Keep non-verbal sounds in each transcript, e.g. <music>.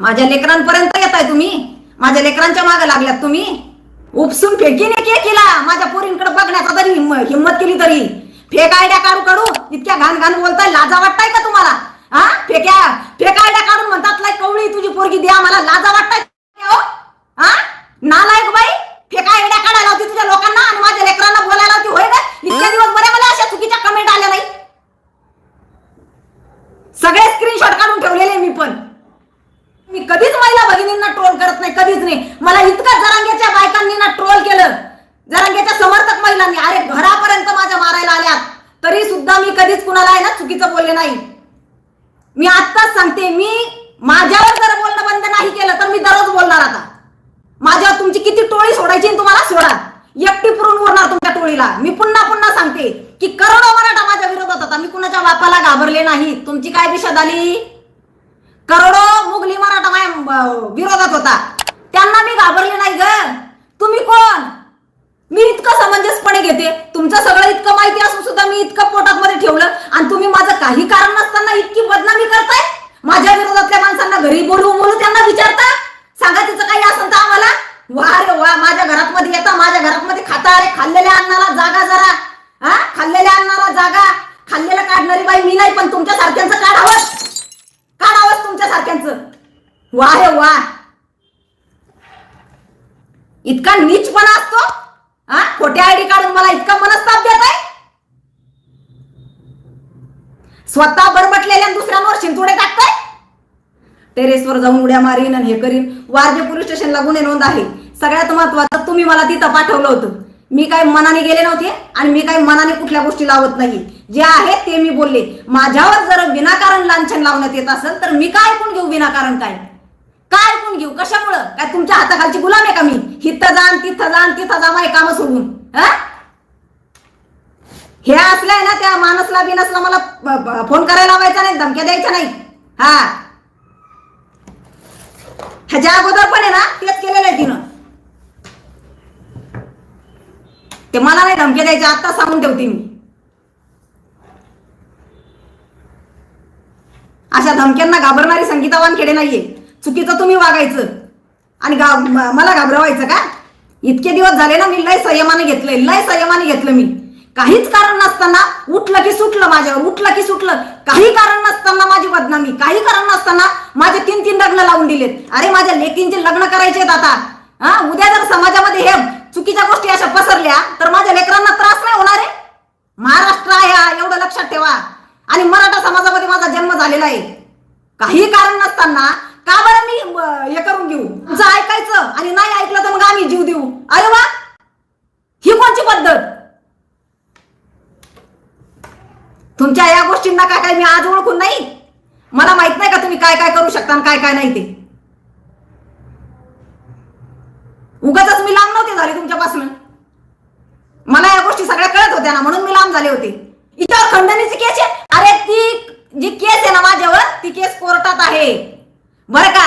माझ्या लेकरांपर्यंत येताय तुम्ही? माझ्या लेकरांच्या मागे लागल्यात तुम्ही? उपसून फेकीने के केला? माझ्या पोरींकडे बघण्याचा तरी हिंमत हिम्मत केली तरी. फेक आयड्या काढू काढू इतक्या घाण घाण बोलताय लाजा वाटताय का तुम्हाला? हा फेक्या फेक आयड्या काढून म्हणतात लाई कवळी तुझी पोरगी द्या मला लाजा वाटताय का हो? हा नालायक बाई फेका आयड्या काढायला होती तुझ्या लोकांना आणि माझ्या लेकरांना बोलायला होती होय ना इतके दिवस बरे मला अशा चुकीच्या कमेंट आल्या नाही सगळे स्क्रीनशॉट काढून ठेवलेले मी पण मी कधीच महिला भगिनींना ट्रोल करत नाही. मला इतकं जरांग्याच्या बायकांनी ना ट्रोल केलं. जरांग्याच्या समर्थक महिलांनी. अरे घरापर्यंत माझ्या मारायला आल्यात. तरी सुद्धा मी कधीच कुणाला आहे ना चुकीचं बोलले नाही. मी आत्ताच सांगते मी माझ्यावर जर बोलणं बंद नाही केलं तर मी दररोज बोलणार आता. माझ्यावर तुमची किती टोळी सोडायची तुम्हाला सोडा. एकटी पुरून उरणार तुमच्या टोळीला. मी पुन्हा पुन्हा सांगते की करोडो मराठा माझ्या विरोधात होता. मी कुणाच्या बापाला घाबरले नाही. तुमची काय विषद झाली करोडो मुघली मराठा माझ्या विरोधात होता. त्यांना मी घाबरले नाही ग. तुम्ही कोण? मी इतकं समंजसपणे घेते. तुमचं सगळं इतकं माहिती असून सुद्धा मी इतकं पोटात मध्ये ठेवलं. आणि तुम्ही माझं काही कारण नसताना इतकी बदनामी करताय? माझ्या विरोधातल्या माणसांना घरी बोलू बोलू त्यांना विचारता? सांगा तिचं काही असेल तर आम्हाला? वा रे वा माझ्या घरात मध्ये येता माझ्या घरात मध्ये खाता अरे खाल्लेल्या अन्नाला जागा जरा. हा? खाल्लेल्या अन्नाला जागा. खाल्लेलं काढणारी बाई मी नाही पण तुमच्या सारख्यांचं काढावं काढावंच तुमच्या सारख्यांचं वा रे वा. इतका नीचपणा असतो हा? खोट्या आयडी काढून मला इतका मनस्ताप देत आहे स्वतः बरबटलेल्या दुसऱ्यांवर शिंतोडे टाकताय? टेरेसवर जाऊन उड्या मारीन आणि हे करीन. वारजे पोलीस स्टेशनला गुन्हे नोंद आहे सगळ्यात महत्वाचं तुम्ही मला तिथं पाठवलं होतं. मी काय मनाने गेले नव्हते आणि मी काय मनाने कुठल्या गोष्टी लावत नाही. जे आहे ते मी बोलले. माझ्यावर जर विनाकारण लांछन लावण्यात येत असेल तर मी काय ऐकून घेऊ विनाकारण काय? काय ऐकून घेऊ? कशामुळं? काय तुमच्या हाताखालची गुलाम आहे का मी? हिथं जाण तिथं जाण तिथं जा माझे काम सोडून. हे? असलंय ना त्या माणसला बिनसला मला फोन करायला लावायचा नाही धमक्या द्यायच्या नाही. हा. ह्याच्या अगोदर पण आहे ना तेच केलेलं आहे तिनं. ते मला नाही धमक्या द्यायचे आत्ता सांगून ठेवते मी. अशा धमक्यांना घाबरणारी संगीता वानखेडे नाहीये. चुकीचं तुम्ही वागायचं. आणि गा मला घाबरवायचं का? इतके दिवस झाले ना मी लय संयमाने घेतलंय लय संयमाने घेतलं मी. काहीच कारण नसताना उठलं की सुटलं माझ्यावर उठलं की सुटलं. काही कारण नसताना माझी बदनामी काही कारण नसताना माझे तीन तीन लग्न लावून दिलेत. अरे माझ्या लेकींचे लग्न करायचे आहेत आता. हा उद्या जर समाजामध्ये हे चुकीच्या गोष्टी अशा पसरल्या तर माझ्या लेकरांना त्रास नाही होणार आहे? महाराष्ट्र आहे हा एवढं लक्षात ठेवा. आणि मराठा समाजामध्ये माझा जन्म झालेला आहे. काही कारण नसताना का बरं मी अं, हे करून घेऊ? तुझं ऐकायचं आणि नाही ऐकलं तर मग आम्ही जीव देऊ. अरे वा ही कोणची पद्धत? तुमच्या या गोष्टींना काय काय मी आज ओळखून नाही? मला माहीत नाही का तुम्ही काय काय करू शकता आणि काय काय नाही ते? उगाच मी लांब नव्हते झाले तुमच्यापासून. मला या गोष्टी सगळ्या कळत होत्या ना म्हणून मी लांब झाले होते. इथं खंडणीची केस आहे? अरे ती जी केस आहे ना माझ्यावर ती केस कोर्टात आहे. बरं का?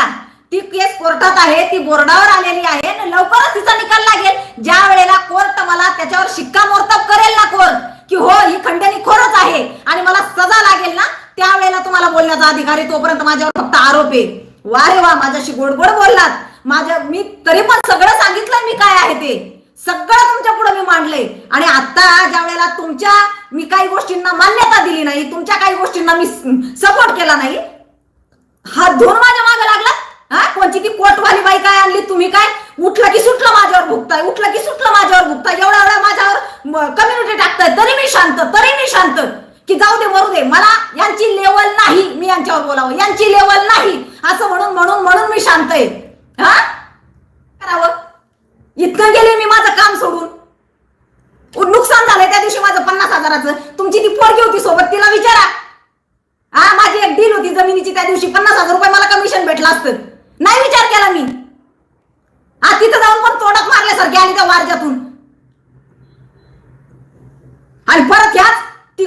ती केस कोर्टात आहे ती बोर्डावर आलेली आहे आणि लवकरच तिचा निकाल लागेल. ज्या वेळेला कोर्ट मला त्याच्यावर शिक्कामोर्तब करेल ना कोर्ट की हो ही खंडणी खोरच आहे आणि मला सजा लागेल ना त्यावेळेला तुम्हाला बोलण्याचा अधिकार आहे तोपर्यंत माझ्यावर फक्त आरोप आहे. वा रे वा माझ्याशी गोड गोड बोललात. माझ्या मी तरी पण सगळं सांगितलं मी काय आहे ते. सगळं तुमच्यापुढे मी मांडलंय. आणि आता ज्या वेळेला तुमच्या मी काही गोष्टींना मान्यता दिली नाही तुमच्या काही गोष्टींना मी सपोर्ट केला नाही हात धुवून माझ्या मागे लागला? हा? कोणची ती कोटवाली बाई काय आणली? तुम्ही काय? उठलं की सुटलं माझ्यावर भुगताय उठलं की सुटलं माझ्यावर भुगताय एवढा एवढा माझ्यावर कम्युनिटी टाकताय. तरी मी शांत तरी मी शांत. की जाऊ दे मरू दे. मला यांची लेवल नाही मी यांच्यावर बोलावं. यांची लेवल नाही. असं म्हणून म्हणून म्हणून मी शांत आहे. हा? करावं. इतकं गेले मी माझं काम सोडून उ- नुकसान झालंय त्या दिवशी माझं पन्नास हजाराचं तुमची ती पोरगी होती सोबत तिला विचारा हा माझी एक डील होती जमिनीची त्या दिवशी पन्नास हजार रुपये मला कमिशन भेटलं असतं नाही विचार केला मी हा तिथं जाऊन पण तोंडात मारल्यासारखी आली त्या वारजातून आणि परत ह्याच ती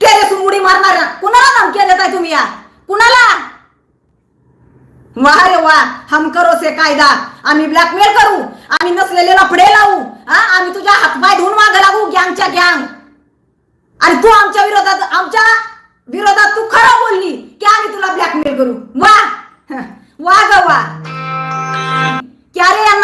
टेरेसून उडी मारणार कुणाला धमकी देताय तुम्ही या? कुणाला? वा रे वा हम करो से कायदा. आम्ही ब्लॅकमेल करू आम्ही नसलेले लफडे लावू हा? आम्ही तुझ्या हातपाय धुवून मागे लागू गँगच्या गँग आणि तू आमच्या विरोधात आमच्या विरोधात तू खरं बोलली की आम्ही तुला ब्लॅकमेल करू. वा <laughs> वा ग वा.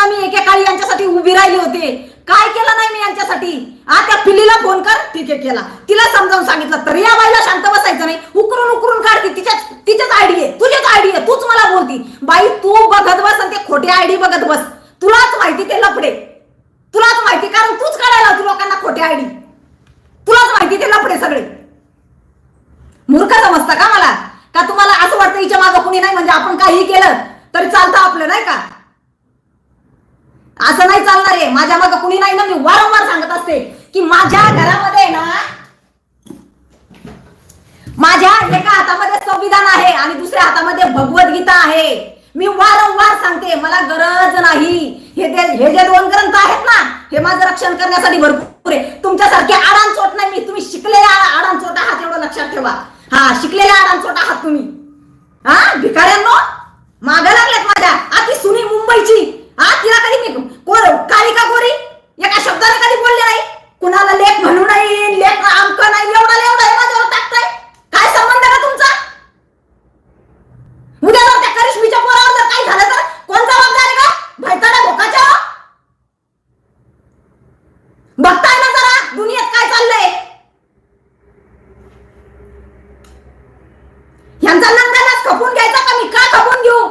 की मी एकेकाळी यांच्यासाठी उभी राहिली होते. काय केलं नाही मी यांच्यासाठी? हा त्या पिलीला फोन कर. ठीक आहे केला. तिला समजावून सांगितलं. तरी या बाईला शांत बसायचं नाही. उकरून उकरून काढते. तिच्याच तिच्याच आयडी आहे. तुझीच आयडी आहे. तूच मला बोलती. बाई तू बघत बस आणि ते खोटे आयडी बघत बस. तुलाच माहिती ते लफडे. तुलाच माहिती कारण तूच काढायला होती लोकांना खोटे आयडी तुलाच माहिती ते लफडे सगळे. मूर्ख समजता का मला? का तुम्हाला असं वाटतं हिच्या मागं कुणी नाही? म्हणजे आपण काही केलं तरी चालतं आपलं नाही का? असं नाही चालणार आहे. माझ्या मागे कुणी नाही ना? मी वारंवार सांगत असते की माझ्या घरामध्ये ना माझ्या एका हातामध्ये संविधान आहे आणि दुसऱ्या हातामध्ये भगवद्गीता आहे. मी वारंवार सांगते मला गरज नाही. हे जे हे जे दोन ग्रंथ आहेत ना हे माझं रक्षण करण्यासाठी भरपूर आहे. तुमच्यासारखे आडांचोट नाही मी. तुम्ही शिकलेले आडान चोट आहात एवढं लक्षात ठेवा. हा शिकलेले आडांचोट आहात तुम्ही. हा भिकाऱ्यांनो मागा लागल्यात माझ्या. आधी सुनी मुंबईची हा तिला कधी मी कोर काळी का गोरी? एका शब्दाने कधी बोलले नाही? कुणाला लेख म्हणू नाही लेख आमक नाही एवढा एवढा हे माझ्यावर टाकताय काय संबंध का तुमचा उद्या जर त्या करिश्मीच्या पोरावर जर काही झालं तर कोण जबाबदार आहे का भैताडा भोकाच्या बघताय ना जरा दुनियेत काय चाललंय यांचा नंदालाच खपून घ्यायचा का मी का खपून घेऊ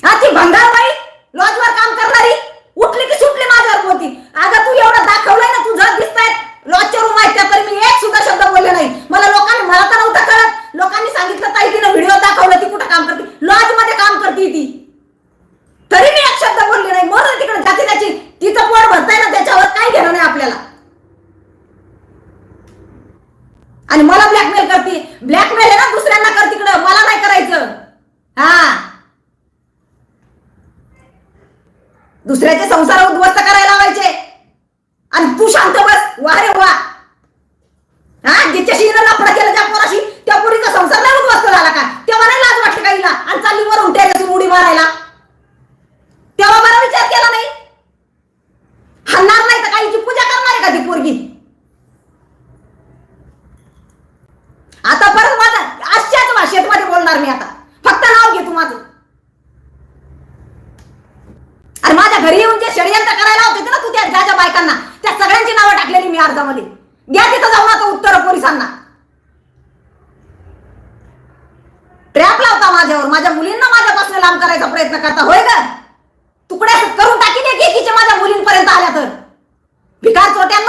हा ती भंगारबाई लॉजवर काम करणारी उठली की सुटली माझ्यावर बोलती अगं तू एवढं दाखवलंय ना तुझं दिसताय लॉजच्या रूम आहेत त्या तर मी एक सुद्धा शब्द बोलले नाही मला लोकांनी मला तर नव्हतं कळत लोकांनी सांगितलं ताई तिनं व्हिडिओ दाखवलं ती कुठं काम करते. लॉजमध्ये काम करते ती. तरी मी एक शब्द बोलले नाही. म्हणून तिकडे जाते त्याची. तिचं पोट भरताय ना त्याच्यावर काही घेणं नाही आपल्याला. आणि मला ब्लॅकमेल करते. ब्लॅकमेल आहे ना दुसऱ्यांना कर तिकडं. मला नाही करायचं. हा. दुसऱ्याचे संसार उद्ध्वस्त करायला लावायचे आणि तू शांत बस वा रे वा हा जिच्याशी हिनं लफडं केलं त्या पोराशी त्या पोरीचा संसार नाही उद्ध्वस्त झाला का तेव्हा नाही लाज वाटते का हिला आणि चालली वरून टेरेसून उडी मारायला. तेव्हा मला विचार केला नाही. हलणार नाही तर काहीची पूजा करणार आहे का ती पोरगी? आता परत माझा अशाच भाषेत मध्ये बोलणार मी आता. फक्त नाव घे तू माझं. आणि माझ्या घरी येऊन जे षडयंत्र करायला होते ना तू त्या ज्या ज्या बायकांना त्या सगळ्यांची नावं टाकलेली मी अर्जामध्ये. घ्या तिथं जाऊन आता उत्तर पोलिसांना. ट्रॅप माझ्यावर? माझ्या मुलींना माझ्यापासून लांब करायचा प्रयत्न करता. होय ग? तुकड्या करून टाकी एक एकीच्या माझ्या मुलींपर्यंत आल्या तर. भिकार चोट्या